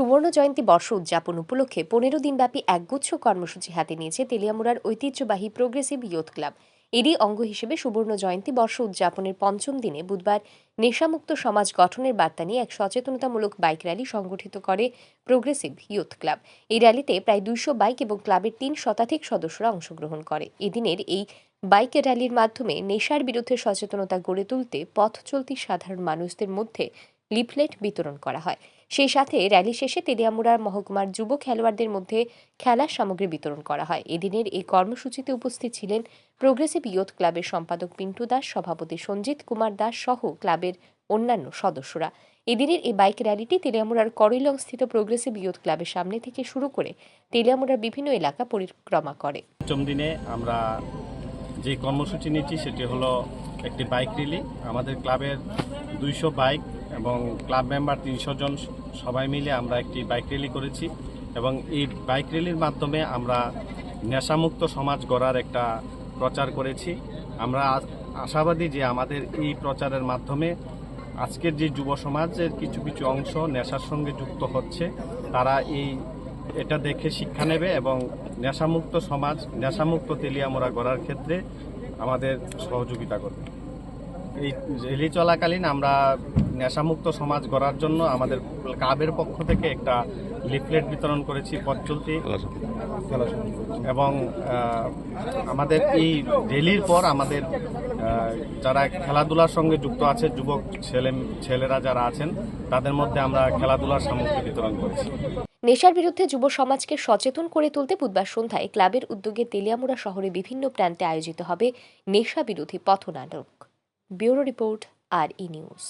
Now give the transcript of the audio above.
সুবর্ণ জয়ন্তী বর্ষ উদযাপন উপলক্ষে পনেরো দিনব্যাপী একগুচ্ছ কর্মসূচি হাতে নিয়েছে তেলিয়ামুড়ার ঐতিহ্যবাহী প্রোগ্রেসিভ ইয়ুথ ক্লাব। এরই অঙ্গ হিসেবে সুবর্ণ জয়ন্তী বর্ষ উদযাপনের পঞ্চম দিনে বুধবার নেশামুক্ত সমাজ গঠনের বার্তা নিয়ে এক সচেতনতামূলক বাইক র্যালি সংগঠিত করে প্রোগ্রেসিভ ইয়ুথ ক্লাব। এই র্যালিতে প্রায় দুইশো বাইক এবং ক্লাবের তিন শতাধিক সদস্যরা অংশগ্রহণ করে। এদিনের এই বাইক র্যালির মাধ্যমে নেশার বিরুদ্ধে সচেতনতা গড়ে তুলতে পথ চলতি সাধারণ মানুষদের মধ্যে লিফলেট বিতরণ করা হয়। সেই সাথে র্যালি শেষে তেলিয়ামুড়ার মহকুমার যুব খেলোয়াড়দের মধ্যে খেলার সামগ্রী বিতরণ করা হয়। এদিনের এই কর্মসূচিতে উপস্থিত ছিলেন প্রোগ্রেসিভ ইয়ুথ ক্লাবের সম্পাদক পিন্টু দাস, সভাপতি সঞ্জিত কুমার দাস সহ ক্লাবের অন্যান্য সদস্যরা। এদিনের এই বাইক র্যালিটি তেলিয়ামুড়ার করইলং স্থিত প্রোগ্রেসিভ ইয়ুথ ক্লাবের সামনে থেকে শুরু করে তেলিয়ামুড়ার বিভিন্ন এলাকা পরিক্রমা করে। পঞ্চম দিনে আমরা যে কর্মসূচি নিচ্ছি সেটি হলো একটি বাইক র্যালি। আমাদের ক্লাবের দুইশো বাইক এবং ক্লাব মেম্বার তিনশো জন সবাই মিলে আমরা একটি বাইক র্যালি করেছি এবং এই বাইক র্যালির মাধ্যমে আমরা নেশামুক্ত সমাজ গড়ার একটা প্রচার করেছি। আমরা আশাবাদী যে আমাদের এই প্রচারের মাধ্যমে আজকের যে যুব সমাজের কিছু কিছু অংশ নেশার সঙ্গে যুক্ত হচ্ছে, তারা এই, এটা দেখে শিক্ষা নেবে এবং নেশামুক্ত সমাজ, নেশামুক্ত তেলিয়ামোড়া গড়ার ক্ষেত্রে আমাদের সহযোগিতা করবে। এই রেলি চলাকালীন আমরা নেশামুক্ত সমাজ গড়ার জন্য আমাদের ক্লাবের পক্ষ থেকে একটা লিফলেট বিতরণ করেছি পথ চলতি। এবং আমাদের এই রেলির পর আমাদের যারা খেলাধুলার সঙ্গে যুক্ত আছে যুবক ছেলে ছেলেরা যারা আছেন তাদের মধ্যে আমরা খেলাধুলার সামগ্রী বিতরণ করেছি। নেশার বিরুদ্ধে যুব সমাজকে সচেতন করে তুলতে বুধবার সন্ধ্যায় ক্লাবের উদ্যোগে তেলিয়ামুড়া শহরে বিভিন্ন প্রান্তে আয়োজিত হবে নেশা বিরোধী পথনাটক। ব্যুরো রিপোর্ট আর ই নিউজ।